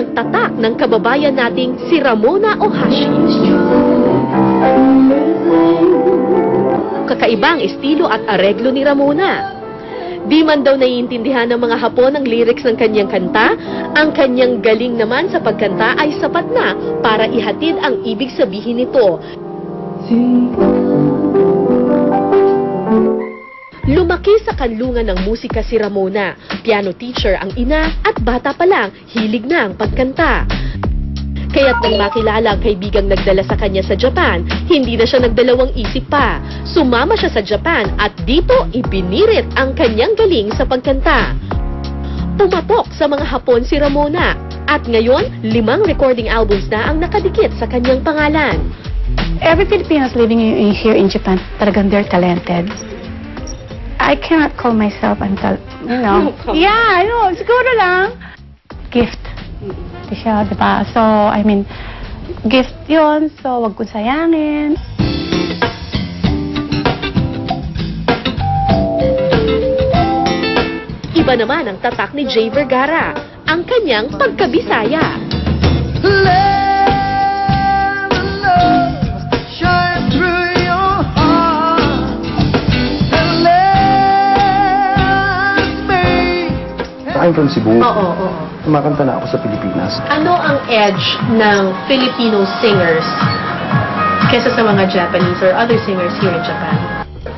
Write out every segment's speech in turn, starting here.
ang tatak ng kababayan nating si Ramona Ohashi. Kakaiba ang estilo at areglo ni Ramona. Di man daw naiintindihan ng mga Hapon ang lyrics ng kanyang kanta, ang kanyang galing naman sa pagkanta ay sapat na para ihatid ang ibig sabihin nito. Lumaki sa kanlungan ng musika si Ramona. Piano teacher ang ina at bata pa lang, hilig na ang pagkanta. Kaya't nang makilala ang kaibigang nagdala sa kanya sa Japan, hindi na siya nagdalawang isip pa. Sumama siya sa Japan at dito ibinirit ang kanyang galing sa pagkanta. Pumatok sa mga Hapon si Ramona at ngayon limang recording albums na ang nakadikit sa kanyang pangalan. Every Filipinos living in, here in Japan, talagang they're talented. I cannot call myself, tal you know. Oh, yeah, I know. Siguro lang, gift. Siya, di ba? So, I mean, gift yon so wag ko sayangin. Iba naman ang tatak ni Jay Vergara, ang kanyang pagkabisaya. Let I'm from Cebu. Oo, oo. Kumakanta na ako sa Pilipinas. Ano ang edge ng Filipino singers kesa sa mga Japanese or other singers here in Japan?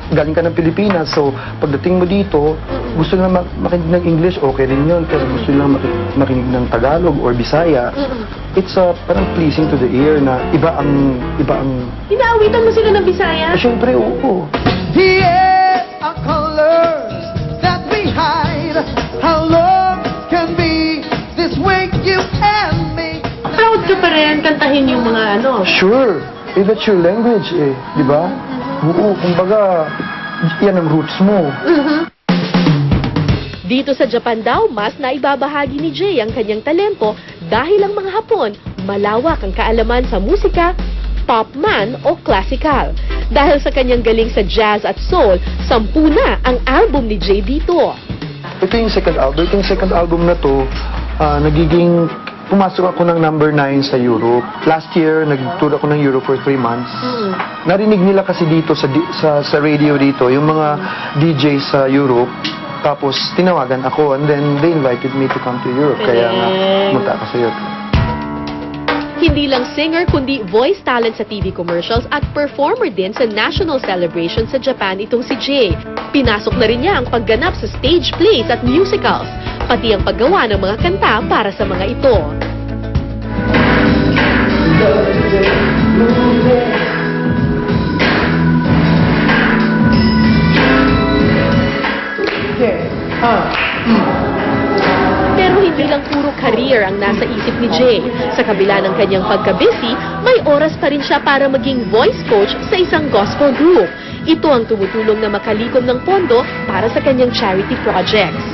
Galing ka ng Pilipinas, so pagdating mo dito, gusto lang mak- makinig ng English, okay rin yun. Pero gusto lang maki- makinig ng Tagalog or Bisaya, it's uh, parang pleasing to the ear na iba ang, iba ang, Inaawitan mo sila ng Bisaya? eh, syempre, oo. Here kantahin yung mga ano. Sure, eh, that's your language eh, di ba? Oo, kumbaga, yan ang roots mo. Dito sa Japan daw, mas naibabahagi ni Jay ang kanyang talento dahil ang mga Hapon malawak ang kaalaman sa musika, pop man o classical. Dahil sa kanyang galing sa jazz at soul, sampu na ang album ni Jay dito. Ito yung second album. Ito yung second album na to, ah, nagiging, pumasok ako ng number 9 sa Europe. Last year, nag-tour ako ng Europe for 3 months. Narinig nila kasi dito sa, sa, sa radio dito, yung mga DJ sa Europe. Tapos, tinawagan ako and then they invited me to come to Europe. Kaya nga, pumunta ako sa Europe. Hindi lang singer kundi voice talent sa TV commercials at performer din sa national celebration sa Japan itong si Jay. Pinasok na rin niya ang pagganap sa stage plays at musicals, pati ang paggawa ng mga kanta para sa mga ito. Pero hindi lang puro career ang nasa isip ni Jay. Sa kabila ng kanyang pagka-busy, may oras pa rin siya para maging voice coach sa isang gospel group. Ito ang tumutulong na makalikom ng pondo para sa kanyang charity projects.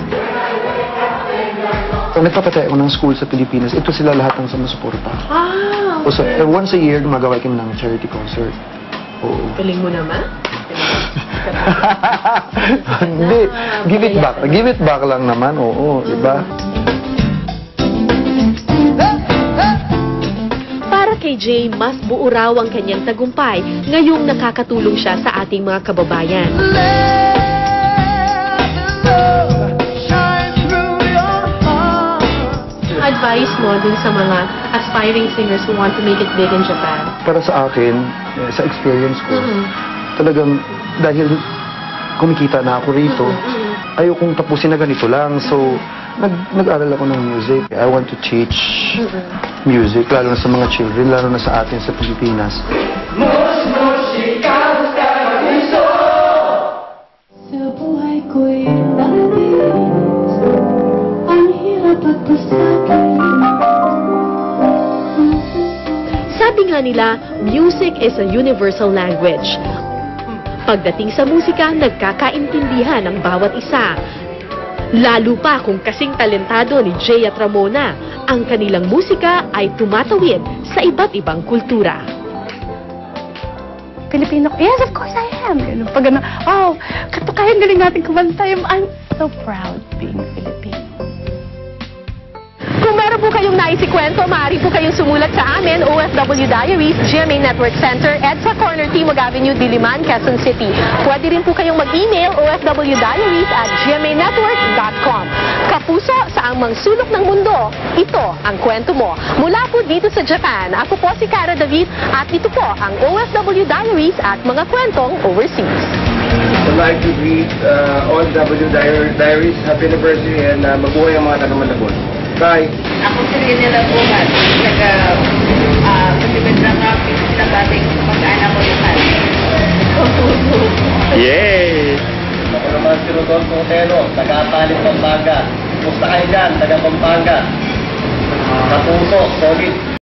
Pag nagpapatay ako ng school sa Pilipinas, ito sila lahat ang sumusuporta. Ah, O so, eh, once a year, gumagawa kami ng charity concert. Oo. galing mo naman. Hindi, give it back. Give it back lang naman, oo, di ba? Kay Jay, mas buo raw ang kanyang tagumpay ngayong nakakatulong siya sa ating mga kababayan. Advice mo dun sa mga aspiring singers who want to make it big in Japan? Para sa akin, eh, sa experience ko, Mhm. talagang dahil kumikita na ako rito, ayokong tapusin na ganito lang. So, nag, nag-aral ako ng music. I want to teach music, lalo na sa mga children, lalo na sa atin sa Pilipinas. Sa buhay ko'y labis, ang hirap at pasakit. Sabi nga nila, music is a universal language. Pagdating sa musika, nagkakaintindihan ang bawat isa. Lalo pa kung kasing talentado ni Jay at Ramona, ang kanilang musika ay tumatawid sa iba't ibang kultura. Filipino, yes, of course I am. Ganun, pag ano, oh, katukayan galing natin kumanta. I'm so proud being Filipino. Kayong naisikwento, maaari po kayong sumulat sa amin, OFW Diaries, GMA Network Center, EDSA Corner Timog Avenue, Diliman, Quezon City. Pwede rin po kayong mag-email ofwdiaries at gmanetwork.com. Kapuso sa ang sulok ng mundo, ito ang kwento mo. Mula po dito sa Japan, ako po si Cara David at ito po ang OFW Diaries at mga kwentong overseas. I'd like to greet uh, all W Diar- Diaries. Happy anniversary and uh, mabuhay ang mga taga-Malabon. Bye! Ako si Renela Bungat, taga uh, Pagibid ng Rapid na dating mag-anak ko yung Ako naman si Rodolfo Otelo, taga-Palit Pampanga. Kumusta kayo dyan, taga-Pampanga? Kapuso, solid.